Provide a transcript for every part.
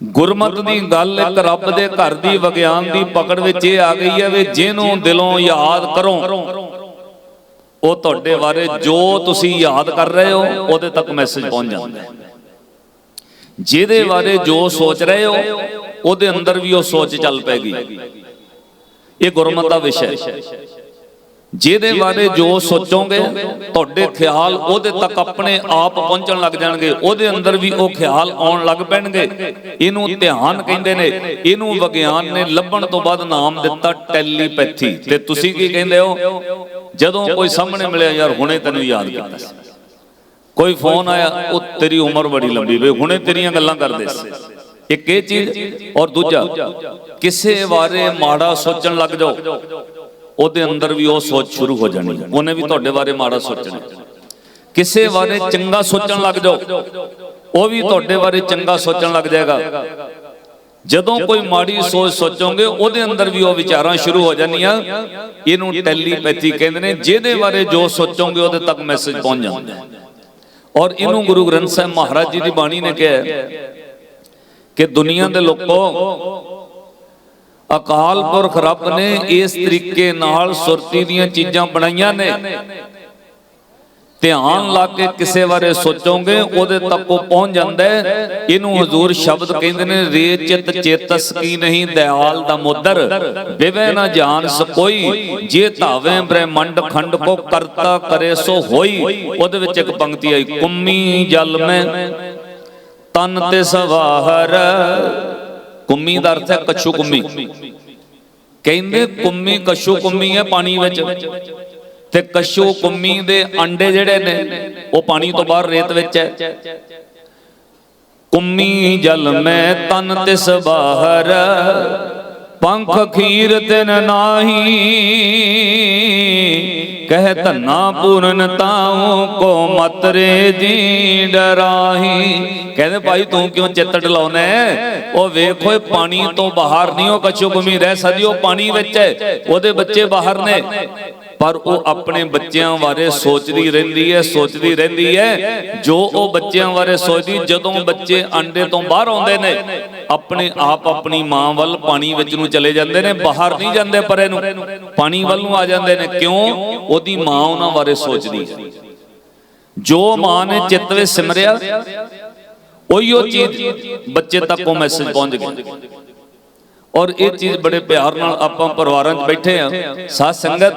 ਗੁਰਮਤ ਦੀ ਗੱਲ ਇੱਕ ਰੱਬ ਦੇ ਘਰ ਦੀ ਵਿਗਿਆਨ ਦੀ ਪਕੜ ਵਿੱਚ ਇਹ ਆ ਗਈ ਹੈ ਵੀ ਜਿਹਨੂੰ ਦਿਲੋਂ ਯਾਦ ਕਰੋ। ਉਹ ਤੁਹਾਡੇ ਬਾਰੇ ਜੋ ਤੁਸੀਂ ਯਾਦ ਕਰ ਰਹੇ ਹੋ, ਉਹਦੇ ਤੱਕ ਮੈਸੇਜ ਪਹੁੰਚ ਜਾਂਦਾ ਹੈ। ਜਿਹਦੇ ਬਾਰੇ ਜੋ ਸੋਚ ਰਹੇ ਹੋ, ਉਹਦੇ ਅੰਦਰ ਵੀ ਉਹ ਸੋਚ ਚੱਲ ਪੈਗੀ ਇਹ ਗੁਰਮਤ ਦਾ ਵਿਸ਼ਾ ਹੈ। ਜਿਹਦੇ ਬਾਰੇ ਜੋ ਸੋਚੋਗੇ ਤੁਹਾਡੇ ਖਿਆਲ ਉਹਦੇ ਤੱਕ ਆਪਣੇ ਆਪ ਪਹੁੰਚਣ ਲੱਗ ਜਾਣਗੇ। ਉਹਦੇ ਅੰਦਰ ਵੀ ਉਹ ਖਿਆਲ ਆਉਣ ਲੱਗ ਪੈਣਗੇ। ਇਹਨੂੰ ਧਿਆਨ ਕਹਿੰਦੇ ਨੇ ਇਹਨੂੰ ਵਿਗਿਆਨ ਨੇ ਲੱਭਣ ਤੋਂ ਬਾਅਦ ਨਾਮ ਦਿੱਤਾ ਟੈਲੀਪੈਥੀ। ਤੇ ਤੁਸੀਂ ਕੀ ਕਹਿੰਦੇ ਹੋ? ਜਦੋਂ ਕੋਈ ਸਾਹਮਣੇ ਮਿਲਿਆ ਯਾਰ ਹੁਣੇ ਤੈਨੂੰ ਯਾਦ ਕੀਤਾ ਸੀ। ਕੋਈ ਫੋਨ ਆਇਆ ਉਹ ਤੇਰੀ ਉਮਰ ਬੜੀ ਲੰਬੀ ਵੇ ਹੁਣੇ ਤੇਰੀਆਂ ਗੱਲਾਂ ਕਰਦੇ ਸੀ। ਇੱਕ ਇਹ ਚੀਜ਼ ਔਰ ਦੂਜਾ ਕਿਸੇ ਬਾਰੇ ਮਾੜਾ ਸੋਚਣ ਲੱਗ ਜਾਓ। ਉਹਦੇ ਅੰਦਰ ਵੀ ਉਹ ਸੋਚ ਸ਼ੁਰੂ ਹੋ ਜਾਣੀ। ਉਹਨੇ ਵੀ ਤੁਹਾਡੇ ਬਾਰੇ ਮਾੜਾ ਸੋਚਣਾ। ਕਿਸੇ ਬਾਰੇ ਚੰਗਾ ਸੋਚਣ ਲੱਗ ਜਾਓ, ਉਹ ਵੀ ਤੁਹਾਡੇ ਬਾਰੇ ਚੰਗਾ ਸੋਚਣ ਲੱਗ ਜਾਏਗਾ। ਜਦੋਂ ਕੋਈ ਮਾੜੀ ਸੋਚ ਸੋਚੋਗੇ, ਉਹਦੇ ਅੰਦਰ ਵੀ ਉਹ ਵਿਚਾਰਾਂ ਸ਼ੁਰੂ ਹੋ ਜਾਣੀਆਂ। ਇਹਨੂੰ ਟੈਲੀਪੈਥੀ ਕਹਿੰਦੇ ਨੇ, ਜਿਹਦੇ ਬਾਰੇ ਜੋ ਸੋਚੋਗੇ, ਉਹਦੇ ਤੱਕ ਮੈਸੇਜ ਪਹੁੰਚ ਜਾਂਦਾ ਔਰ ਇਹਨੂੰ ਗੁਰੂ ਗ੍ਰੰਥ ਸਾਹਿਬ ਮਹਾਰਾਜ ਜੀ ਦੀ ਬਾਣੀ ਨੇ ਕਿਹਾ ਕਿ ਦੁਨੀਆ ਦੇ ਲੋਕੋ ਅਕਾਲ ਪੁਰਖ ਰੱਬ ਨੇ ਇਸ ਤਰੀਕੇ ਨਾਲ ਸੁਰਤੀ ਦੀਆਂ ਚੀਜ਼ਾਂ ਬਣਾਈਆਂ ਨੇ। ਧਿਆਨ ਲਾ ਕੇ ਕਿਸੇ ਬਾਰੇ ਸੋਚੋਗੇ, ਉਹਦੇ ਤੱਕ ਉਹ ਪਹੁੰਚ ਜਾਂਦਾ ਇਹਨੂੰ ਹਜ਼ੂਰ ਸ਼ਬਦ ਕਹਿੰਦੇ ਨੇ ਰੇ ਚਿਤ ਚੇਤਸ ਕੀ ਨਹੀਂ, ਦਿਆਲ ਦਾ ਮੁਦਰ। ਵਿਵੇ ਨਾ ਜਾਣ ਸਕੋਈ ਜੇ ਧਾਵੇਂ ਬ੍ਰਹਿਮੰਡ ਖੰਡ ਕੋ ਕਰਤਾ ਕਰੇ ਸੋ ਹੋਈ। ਉਹਦੇ ਵਿੱਚ ਇੱਕ ਪੰਕਤੀ ਆਈ, ਕੁੰਮੀ ਜਲ ਮੈਂ, ਤਨ ਤੇ ਸਵਾਹਰ ਕੁੰਮੀ ਦਾ ਅਰਥ ਹੈ ਕਛੂ ਕੁੰਮੀ। ਕਹਿੰਦੇ ਕੁੰਮੀ ਕਛੂ ਕੁੰਮੀ ਹੈ ਪਾਣੀ ਵਿੱਚ। ਤੇ ਕਛੂ ਕੁੰਮੀ ਦੇ ਅੰਡੇ ਜਿਹੜੇ ਨੇ, ਉਹ ਪਾਣੀ ਤੋਂ ਬਾਹਰ ਰੇਤ ਵਿੱਚ ਹੈ। ਕੁੰਮੀ ਜਲ ਮੈਂ ਤਨ ਤਿਸ ਬਾਹਰ। ਪੰਖ ਖੀਰ ਤਿਨ ਨਾਹੀ। ਕਹਿ ਧੰਨਾ ਪੂਰਨ ਤਾਉ ਕੋ ਮਤਰੇ ਜੀ ਡਰਾਹੀ। ਕਹਿੰਦੇ ਭਾਈ ਤੂੰ ਕਿਉਂ ਚਿੱਤ ਢਲਾਉਣਾ ਉਹ ਵੇਖੋ, ਇਹ ਪਾਣੀ ਤੋਂ ਬਾਹਰ ਨਹੀਂ, ਉਹ ਕਛੂ ਕੁੰਮੀ ਰਹਿ ਸਕਦੀ, ਉਹ ਪਾਣੀ ਵਿੱਚ ਹੈ। ਉਹਦੇ ਬੱਚੇ ਬਾਹਰ ਨੇ। ਪਰ ਉਹ ਆਪਣੇ ਬੱਚਿਆਂ ਬਾਰੇ ਸੋਚਦੀ ਰਹਿੰਦੀ ਹੈ, ਸੋਚਦੀ ਰਹਿੰਦੀ ਹੈ। ਜੋ ਉਹ ਬੱਚਿਆਂ ਬਾਰੇ ਸੋਚਦੀ, ਜਦੋਂ ਬੱਚੇ ਅੰਡੇ ਤੋਂ ਬਾਹਰ ਆਉਂਦੇ ਨੇ, ਆਪਣੇ ਆਪ ਆਪਣੀ ਮਾਂ ਵੱਲ ਪਾਣੀ ਵਿੱਚ ਨੂੰ ਚਲੇ ਜਾਂਦੇ ਨੇ, ਬਾਹਰ ਨਹੀਂ ਜਾਂਦੇ ਪਰੇ ਨੂੰ, ਪਾਣੀ ਵੱਲ ਨੂੰ ਆ ਜਾਂਦੇ ਨੇ। ਕਿਉਂ? ਉਹਦੀ ਮਾਂ ਉਹਨਾਂ ਬਾਰੇ ਸੋਚਦੀ ਹੈ। ਜੋ ਮਾਂ ਨੇ ਚਿੱਤ ਵਿੱਚ ਸਿਮਰਿਆ, ਉਹੀ ਉਹ ਚੀਜ਼ ਬੱਚੇ ਤੱਕ ਉਹ ਮੈਸੇਜ ਪਹੁੰਚ ਗਿਆ ਔਰ ਇਹ ਚੀਜ਼ ਬੜੇ ਪਿਆਰ ਨਾਲ ਆਪਾਂ ਪਰਿਵਾਰਾਂ 'ਚ ਬੈਠੇ ਆ। ਸਾਧ ਸੰਗਤ,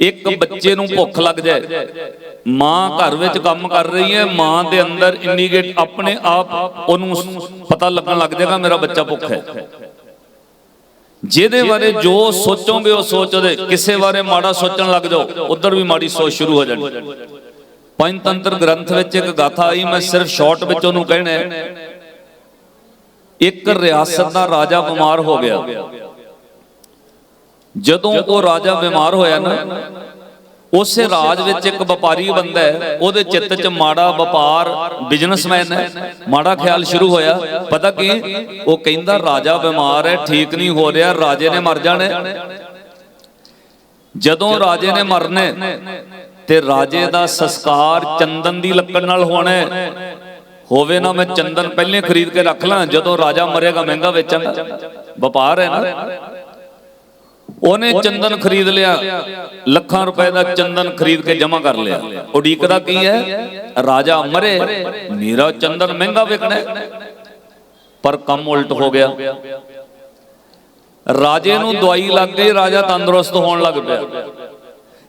ਇੱਕ ਬੱਚੇ ਨੂੰ ਭੁੱਖ ਲੱਗ ਜਾਏ। ਮਾਂ ਘਰ ਵਿੱਚ ਕੰਮ ਕਰ ਰਹੀ ਹੈ, ਮਾਂ ਦੇ ਅੰਦਰ ਇੰਡੀਕੇਟ ਆਪਣੇ ਆਪ ਉਹਨੂੰ ਪਤਾ ਲੱਗਣ ਲੱਗ ਜਾਏਗਾ, ਮੇਰਾ ਬੱਚਾ ਭੁੱਖ ਹੈ। ਜਿਹਦੇ ਬਾਰੇ ਜੋ ਸੋਚੋਗੇ, ਉਹ ਸੋਚਦੇ। ਕਿਸੇ ਬਾਰੇ ਮਾੜਾ ਸੋਚਣ ਲੱਗ ਜਾਓ, ਉਧਰ ਵੀ ਮਾੜੀ ਸੋਚ ਸ਼ੁਰੂ ਹੋ ਜਾਣੀ। ਪੰਚਤੰਤਰ ਗ੍ਰੰਥ ਵਿੱਚ ਇੱਕ ਗਾਥਾ ਆਈ, ਮੈਂ ਸਿਰਫ ਸ਼ਾਰਟ ਵਿੱਚ ਉਹਨੂੰ ਕਹਿਣਾ ਇੱਕ ਰਿਆਸਤ ਦਾ ਰਾਜਾ ਬਿਮਾਰ ਹੋ ਗਿਆ। ਜਦੋਂ ਉਹ ਰਾਜਾ ਬਿਮਾਰ ਹੋਇਆ ਨਾ, ਉਸੇ ਰਾਜ ਵਿੱਚ ਇੱਕ ਵਪਾਰੀ ਬੰਦਾ ਹੈ, ਉਹਦੇ ਚਿੱਤ 'ਚ ਮਾੜਾ ਵਪਾਰ ਬਿਜ਼ਨਸਮੈਨ ਹੈ। ਮਾੜਾ ਖਿਆਲ ਸ਼ੁਰੂ ਹੋਇਆ। ਪਤਾ ਕੀ? ਉਹ ਕਹਿੰਦਾ, ਰਾਜਾ ਬਿਮਾਰ ਹੈ, ਠੀਕ ਨਹੀਂ ਹੋ ਰਿਹਾ, ਰਾਜੇ ਨੇ ਮਰ ਜਾਣਾ ਜਦੋਂ ਰਾਜੇ ਨੇ ਮਰਨੇ ਤੇ ਰਾਜੇ ਦਾ ਸੰਸਕਾਰ ਚੰਦਨ ਦੀ ਲੱਕੜ ਨਾਲ ਹੋਣਾ ਹੋਵੇ ਨਾ ਮੈਂ ਚੰਦਨ ਪਹਿਲੇ ਖਰੀਦ ਕੇ ਰੱਖ ਲਾਂ, ਜਦੋਂ ਰਾਜਾ ਮਰੇਗਾ ਮਹਿੰਗਾ ਵੇਚਾਂਗਾ ਵਪਾਰ ਹੈ ਨਾ। ਉਹਨੇ ਚੰਦਨ ਖਰੀਦ ਲਿਆ, ਲੱਖਾਂ ਰੁਪਏ ਦਾ ਚੰਦਨ ਖਰੀਦ ਕੇ ਜਮ੍ਹਾਂ ਕਰ ਲਿਆ। ਉਡੀਕਦਾ ਕੀ ਹੈ? ਰਾਜਾ ਮਰੇ, ਮੇਰਾ ਚੰਦਨ ਮਹਿੰਗਾ ਵਿਕਣਾ ਪਰ ਕੰਮ ਉਲਟ ਹੋ ਗਿਆ। ਰਾਜੇ ਨੂੰ ਦਵਾਈ ਲੱਗ ਗਈ, ਰਾਜਾ ਤੰਦਰੁਸਤ ਹੋਣ ਲੱਗ ਪਿਆ।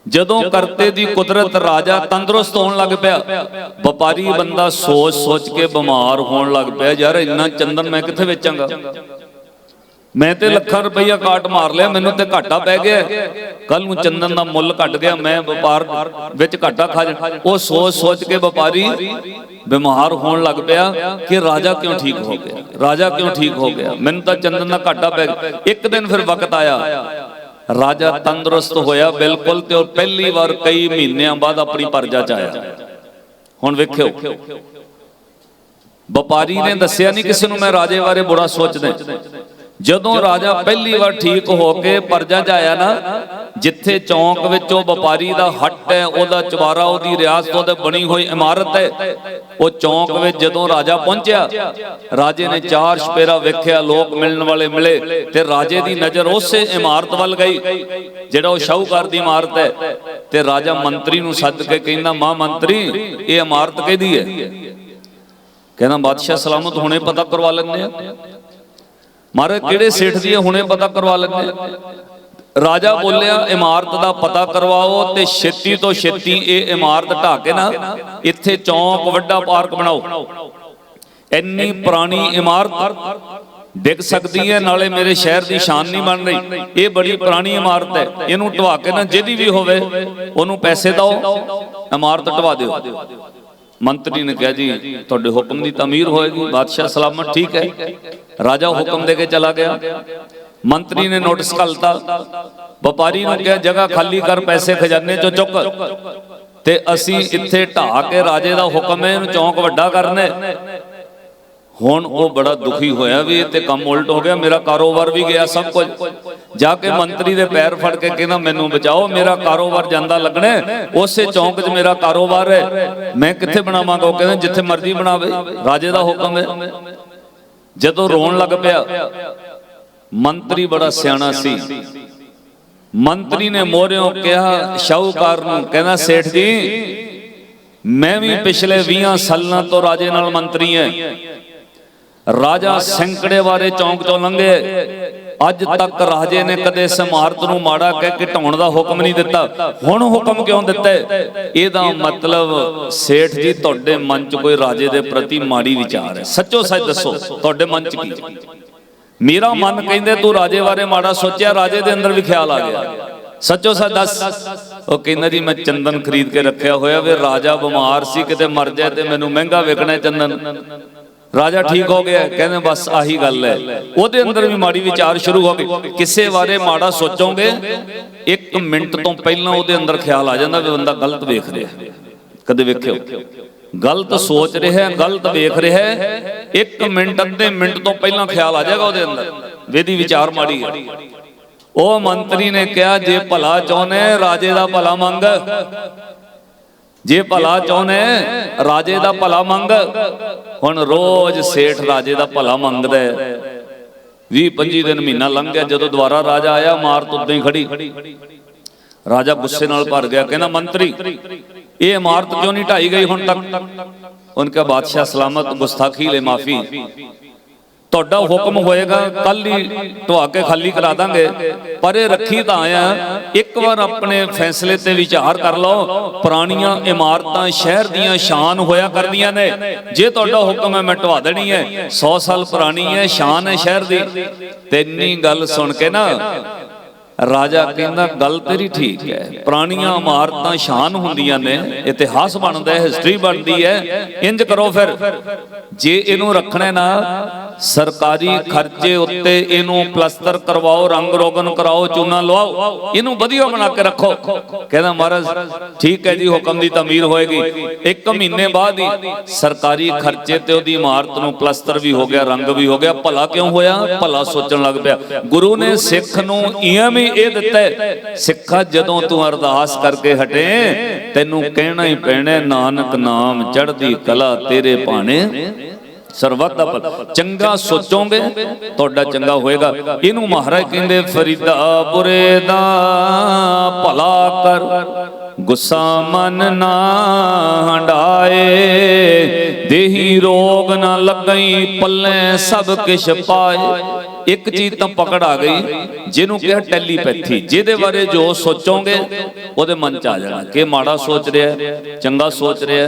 ਜਦੋਂ ਕਰਤੇ ਦੀ ਕੁਦਰਤ ਰਾਜਾ ਤੰਦਰੁਸਤ ਹੋਣ ਲੱਗ ਪਿਆ। ਵਪਾਰੀ ਬੰਦਾ ਸੋਚ ਸੋਚ ਕੇ ਬਿਮਾਰ ਹੋਣ ਲੱਗ ਪਿਆ ਯਾਰ ਇੰਨਾ ਚੰਦਨ ਮੈਂ ਕਿੱਥੇ ਵੇਚਾਂਗਾ? ਮੈਂ ਤੇ ਲੱਖਾਂ ਰੁਪਈਆ ਕਾਟ ਮਾਰ ਲਿਆ ਮੈਨੂੰ ਤੇ ਘਾਟਾ ਪੈ ਗਿਆ। ਕੱਲ ਨੂੰ ਚੰਦਨ ਦਾ ਮੁੱਲ ਘਟ ਗਿਆ ਮੈਂ ਵਪਾਰ ਵਿੱਚ ਘਾਟਾ ਖਾ ਜਾ। ਉਹ ਸੋਚ ਸੋਚ ਕੇ ਵਪਾਰੀ ਬਿਮਾਰ ਹੋਣ ਲੱਗ ਪਿਆ ਕਿ ਰਾਜਾ ਕਿਉਂ ਠੀਕ ਹੋ ਗਿਆ? ਰਾਜਾ ਕਿਉਂ ਠੀਕ ਹੋ ਗਿਆ? ਮੈਨੂੰ ਤਾਂ ਚੰਦਨ ਦਾ ਘਾਟਾ ਪੈ ਗਿਆ। ਇੱਕ ਦਿਨ ਫਿਰ ਵਕਤ ਆਇਆ। ਰਾਜਾ ਤੰਦਰੁਸਤ ਹੋਇਆ ਬਿਲਕੁਲ ਤੇ ਉਹ ਪਹਿਲੀ ਵਾਰ ਕਈ ਮਹੀਨਿਆਂ ਬਾਅਦ ਆਪਣੀ ਪਰਜਾ ਚ ਆਇਆ। ਹੁਣ ਵੇਖਿਓ। ਵਪਾਰੀ ਨੇ ਦੱਸਿਆ ਨਹੀਂ ਕਿਸੇ ਨੂੰ ਮੈਂ ਰਾਜੇ ਬਾਰੇ ਬੁਰਾ ਸੋਚਦਾ। ਜਦੋਂ ਰਾਜਾ ਪਹਿਲੀ ਵਾਰ ਠੀਕ ਹੋ ਕੇ ਪਰਜਾ ਚ ਆਇਆ ਨਾ ਜਿੱਥੇ ਚੌਂਕ ਵਿੱਚ ਉਹ ਵਪਾਰੀ ਦਾ ਹੱਟ ਹੈ ਉਹਦਾ ਚਵਾਰਾ ਉਹਦੀ ਰਿਆਸਤ ਉਹਦੇ ਬਣੀ ਹੋਈ ਇਮਾਰਤ ਹੈ। ਉਹ ਚੌਂਕ ਵਿੱਚ ਜਦੋਂ ਰਾਜਾ ਪਹੁੰਚਿਆ ਰਾਜੇ ਨੇ ਚਾਰ ਸਪੇਰਾ ਵੇਖਿਆ ਲੋਕ ਮਿਲਣ ਵਾਲੇ ਮਿਲੇ ਤੇ ਰਾਜੇ ਦੀ ਨਜ਼ਰ ਉਸੇ ਇਮਾਰਤ ਵੱਲ ਗਈ ਜਿਹੜਾ ਉਹ ਸ਼ਾਹੂਕਾਰ ਦੀ ਇਮਾਰਤ ਹੈ। ਤੇ ਰਾਜਾ ਮੰਤਰੀ ਨੂੰ ਸੱਦ ਕੇ ਕਹਿੰਦਾ ਮਾਂ ਮੰਤਰੀ ਇਹ ਇਮਾਰਤ ਕਿਹਦੀ ਹੈ? ਕਹਿੰਦਾ ਬਾਦਸ਼ਾਹ ਸਲਾਮਤ ਹੁਣੇ ਪਤਾ ਕਰਵਾ ਲੈਂਦੇ ਆ ਮਹਾਰਾਜ ਕਿਹੜੇ ਸੇਠ ਦੀ ਹੁਣੇ ਪਤਾ ਕਰਵਾ ਆ ਰਾਜਾ ਬੋਲਿਆ ਇਮਾਰਤ ਦਾ ਪਤਾ ਕਰਵਾਓ ਤੇ ਛੇਤੀ ਤੋਂ ਛੇਤੀ ਇਹ ਇਮਾਰਤ ਢਾ ਕੇ ਨਾ ਇੱਥੇ ਚੌਂਕ ਵੱਡਾ ਪਾਰਕ ਬਣਾਓ। ਇੰਨੀ ਪੁਰਾਣੀ ਇਮਾਰਤ ਡਿੱਗ ਸਕਦੀ ਹੈ ਨਾਲੇ ਮੇਰੇ ਸ਼ਹਿਰ ਦੀ ਸ਼ਾਨ ਨਹੀਂ ਬਣ ਰਹੀ। ਇਹ ਬੜੀ ਪੁਰਾਣੀ ਇਮਾਰਤ ਹੈ। ਇਹਨੂੰ ਢਵਾ ਕੇ ਨਾ ਜਿਹਦੀ ਵੀ ਹੋਵੇ ਉਹਨੂੰ ਪੈਸੇ ਦਿਓ। ਇਮਾਰਤ ਢਵਾ ਦਿਓ। ਮੰਤਰੀ ਨੇ ਕਿਹਾ ਜੀ, ਤੁਹਾਡੇ ਹੁਕਮ ਦੀ ਤਾਮੀਰ ਹੋਏਗੀ, ਬਾਦਸ਼ਾਹ ਸਲਾਮਤ ਠੀਕ ਹੈ। ਰਾਜਾ ਹੁਕਮ ਦੇ ਕੇ ਚਲਾ ਗਿਆ। ਮੰਤਰੀ ਨੇ ਨੋਟਿਸ ਘਲਤਾ ਵਪਾਰੀ ਨੂੰ ਕਿਹਾ, ਜਗ੍ਹਾ ਖਾਲੀ ਕਰ, ਪੈਸੇ ਖਜ਼ਾਨੇ ਚੋਂ ਚੁੱਕ। ਤੇ ਅਸੀਂ ਇੱਥੇ ਢਾ ਕੇ ਰਾਜੇ ਦਾ ਹੁਕਮ ਹੈ ਇਹਨੂੰ ਚੌਂਕ ਵੱਡਾ ਕਰਨਾ ਹੁਣ ਉਹ ਬੜਾ ਦੁਖੀ ਹੋਇਆ ਵੀ ਤੇ ਕੰਮ ਉਲਟ ਹੋ ਗਿਆ, ਮੇਰਾ ਕਾਰੋਬਾਰ ਵੀ ਗਿਆ ਸਭ ਕੁਝ। ਜਾ ਕੇ ਮੰਤਰੀ ਦੇ ਪੈਰ ਫੜ ਕੇ ਕਹਿੰਦਾ, ਮੈਨੂੰ ਬਚਾਓ, ਮੇਰਾ ਕਾਰੋਬਾਰ ਜਾਂਦਾ ਲੱਗਣਾ ਉਸੇ ਚੌਂਕ 'ਚ ਮੇਰਾ ਕਾਰੋਬਾਰ ਹੈ। ਮੈਂ ਕਿੱਥੇ ਬਣਾਵਾਂਗਾ? ਉਹ ਕਹਿੰਦਾ, ਜਿੱਥੇ ਮਰਜ਼ੀ ਬਣਾਵੇ, ਰਾਜੇ ਦਾ ਹੁਕਮ ਹੈ। ਜਦੋਂ ਰੋਣ ਲੱਗ ਪਿਆ, ਮੰਤਰੀ ਬੜਾ ਸਿਆਣਾ ਸੀ। ਮੰਤਰੀ ਨੇ ਮੋਰਿਓ ਕਿਹਾ, ਸ਼ਾਹੂਕਾਰ ਨੂੰ, ਕਹਿੰਦਾ, ਸੇਠ ਜੀ, ਮੈਂ ਵੀ ਪਿਛਲੇ 20 ਸਾਲਾਂ ਤੋਂ ਰਾਜੇ ਨਾਲ ਮੰਤਰੀ ਹਾਂ। ਰਾਜਾ ਸੈਂਕੜੇ ਵਾਰੇ ਚੌਂਕ ਚੋਂ ਲੰਘੇ ਅੱਜ ਤੱਕ ਰਾਜੇ ਨੇ ਕਦੇ ਸਮਾਰਤ ਨੂੰ ਮਾੜਾ ਕਹਿ ਕੇ ਢਾਉਣ ਦਾ ਹੁਕਮ ਨਹੀਂ ਦਿੱਤਾ। ਹੁਣ ਹੁਕਮ ਕਿਉਂ ਦਿੱਤਾ ਇਹਦਾ ਮਤਲਬ ਸੇਠ ਜੀ, ਤੁਹਾਡੇ ਮਨ 'ਚ ਕੋਈ ਰਾਜੇ ਦੇ ਪ੍ਰਤੀ ਮਾੜੀ ਵਿਚਾਰ ਹੈ। ਸੱਚੋ ਸੱਚ ਦੱਸੋ, ਤੁਹਾਡੇ ਮਨ 'ਚ ਕੀ ਮੇਰਾ ਮਨ ਕਹਿੰਦੇ ਤੂੰ ਰਾਜੇ ਬਾਰੇ ਮਾੜਾ ਸੋਚਿਆ, ਰਾਜੇ ਦੇ ਅੰਦਰ ਵੀ ਖਿਆਲ ਆ ਗਿਆ। ਸੱਚੋ ਸੱਚ ਦੱਸ। ਉਹ ਕਹਿੰਦਾ ਜੀ, ਮੈਂ ਚੰਦਨ ਖਰੀਦ ਕੇ ਰੱਖਿਆ ਹੋਇਆ ਵੇ, ਰਾਜਾ ਬਿਮਾਰ ਸੀ, ਕਿਤੇ ਮਰ ਜਾਏ ਤੇ ਮੈਨੂੰ ਮਹਿੰਗਾ ਵਿਕਣਾ ਚੰਦਨ। ਰਾਜਾ ਠੀਕ ਹੋ ਗਿਆ ਕਹਿੰਦੇ ਬਸ ਆਹੀ ਗੱਲ ਹੈ। ਉਹਦੇ ਅੰਦਰ ਵੀ ਮਾੜੀ ਵਿਚਾਰ ਸ਼ੁਰੂ ਹੋ ਗਈ। ਕਿਸੇ ਬਾਰੇ ਮਾੜਾ ਸੋਚੋਗੇ ਇੱਕ ਮਿੰਟ ਤੋਂ ਪਹਿਲਾਂ ਉਹਦੇ ਅੰਦਰ ਖਿਆਲ ਆ ਜਾਂਦਾ ਵੀ ਬੰਦਾ ਗਲਤ ਵੇਖ ਰਿਹਾ। ਕਦੇ ਵੇਖਿਓ। ਗਲਤ ਸੋਚ ਰਿਹਾ ਗਲਤ ਵੇਖ ਰਿਹਾ। ਇੱਕ ਮਿੰਟ ਅੱਧੇ ਮਿੰਟ ਤੋਂ ਪਹਿਲਾਂ ਖਿਆਲ ਆ ਜਾਏਗਾ ਉਹਦੇ ਅੰਦਰ। ਵੇਦੀ ਵਿਚਾਰ ਮਾੜੀ ਹੈ। ਉਹ ਮੰਤਰੀ ਨੇ ਕਿਹਾ ਜੇ ਭਲਾ ਚਾਹੁੰਦੇ ਰਾਜੇ ਦਾ ਭਲਾ ਮੰਗ। ਜੇ ਭਲਾ ਚਾਹੁੰਦੇ, ਰਾਜੇ ਦਾ ਭਲਾ ਮੰਗ। ਹੁਣ ਰੋਜ਼ ਸੇਠ ਰਾਜੇ ਦਾ ਭਲਾ ਮੰਗਦਾ ਹੈ। 20 25 ਦਿਨ ਮਹੀਨਾ ਲੰਘ ਗਿਆ, ਜਦੋਂ ਦੁਬਾਰਾ ਰਾਜਾ ਆਇਆ ਮਾਰਤ ਉਦਾਂ ਹੀ ਖੜੀ। ਰਾਜਾ ਗੁੱਸੇ ਨਾਲ ਭਰ ਗਿਆ, ਕਹਿੰਦਾ, ਮੰਤਰੀ, ਇਹ ਇਮਾਰਤ ਕਿਉਂ ਨਹੀਂ ਢਾਈ ਗਈ ਹੁਣ ਤੱਕ? ਉਨਕਾ ਬਾਦਸ਼ਾਹ ਸਲਾਮਤ, ਗੁਸਤਾਖੀ ਲੈ ਮਾਫੀ। ਤੁਹਾਡਾ ਹੁਕਮ ਹੋਏਗਾ ਕੱਲ ਹੀ ਢਵਾ ਕੇ ਖਾਲੀ ਕਰਾ ਦਾਂਗੇ। ਪਰ ਇਹ ਰੱਖੀ ਤਾਂ ਆਇਆ, ਇੱਕ ਵਾਰ ਆਪਣੇ ਫੈਸਲੇ ਤੇ ਵਿਚਾਰ ਕਰ ਲਓ, ਪੁਰਾਣੀਆਂ ਇਮਾਰਤਾਂ ਸ਼ਹਿਰ ਦੀਆਂ ਸ਼ਾਨ ਹੋਇਆ ਕਰਦੀਆਂ ਨੇ। ਜੇ ਤੁਹਾਡਾ ਹੁਕਮ ਹੈ, ਮੈਂ ਢਵਾ ਦੇਣੀ ਹੈ। 100 ਸਾਲ ਪੁਰਾਣੀ ਹੈ, ਸ਼ਾਨ ਹੈ ਸ਼ਹਿਰ ਦੀ। ਤੇ ਗੱਲ ਸੁਣ ਕੇ ਨਾ ਰਾਜਾ ਕਹਿੰਦਾ, ਗੱਲ ਤੇਰੀ ਠੀਕ ਹੈ। ਪੁਰਾਣੀਆਂ ਇਮਾਰਤਾਂ ਸ਼ਾਨ ਹੁੰਦੀਆਂ ਨੇ, ਇਤਿਹਾਸ ਬਣਦਾ ਹੈ ਹਿਸਟਰੀ ਬਣਦੀ ਹੈ। ਇੰਜ ਕਰੋ ਫਿਰ। ਜੇ ਇਹਨੂੰ ਰੱਖਣਾ ਨਾ, ਸਰਕਾਰੀ ਖਰਚੇ ਉੱਤੇ ਇਹਨੂੰ ਪਲਸਤਰ ਕਰਵਾਓ, ਰੰਗ ਰੋਗਨ ਕਰਾਓ, ਚੂਨਾ ਲਵਾਓ, ਇਹਨੂੰ ਵਧੀਆ ਬਣਾ ਕੇ ਰੱਖੋ। ਕਹਿੰਦਾ, ਮਹਾਰਾਜ, ਠੀਕ ਹੈ ਜੀ, ਹੁਕਮ ਦੀ ਤਾਮੀਰ ਹੋਏਗੀ। ਇੱਕ ਮਹੀਨੇ ਬਾਅਦ ਹੀ ਸਰਕਾਰੀ ਖਰਚੇ ਤੇ ਉਹਦੀ ਇਮਾਰਤ ਨੂੰ ਪਲਸਤਰ ਵੀ ਹੋ ਗਿਆ, ਰੰਗ ਵੀ ਹੋ ਗਿਆ। ਭਲਾ ਕਿਉਂ ਹੋਇਆ? ਭਲਾ ਸੋਚਣ ਲੱਗ ਪਿਆ। ਗੁਰੂ ਨੇ ਸਿੱਖ ਨੂੰ ਇਵੇਂ ਹੀ ਇਹ ਦਿੱਤਾ ਹੈ, ਸਿੱਖਾ ਜਦੋਂ ਤੂੰ ਅਰਦਾਸ ਕਰਕੇ ਹਟੇ ਤੈਨੂੰ ਕਹਿਣਾ ਹੀ ਪੈਣਾ ਨਾਨਕ ਨਾਮ ਚੜ੍ਹਦੀ ਕਲਾ ਤੇਰੇ ਭਾਣੇ ਸਰਬੱਤ ਦਾ ਭਲਾ। ਚੰਗਾ ਸੋਚੋਗੇ ਤੁਹਾਡਾ ਚੰਗਾ ਹੋਏਗਾ ਇਹਨੂੰ ਮਹਾਰਾਜ ਕਹਿੰਦੇ ਫਰੀਦਾ ਬੁਰੇ ਦਾ ਭਲਾ ਕਰ ਗੁੱਸਾ ਮਨ ਨਾ ਹੰਡਾਏ ਦੇਹੀ ਰੋ ਲੱਗਈ ਪੱਲੇ ਸਭ ਕਿਛ ਪਾਏ। ਇੱਕ ਚੀਜ਼ ਤਾਂ ਪਕੜ ਆ ਗਈ, ਜਿਹਨੂੰ ਕਿਹਾ ਟੈਲੀਪੈਥੀ, ਜਿਹਦੇ ਬਾਰੇ ਜੋ ਸੋਚੋਗੇ, ਉਹਦੇ ਮਨ ਚ ਆ ਜਾਣਾ। ਕਿ ਮਾੜਾ ਸੋਚ ਰਿਹਾ, ਚੰਗਾ ਸੋਚ ਰਿਹਾ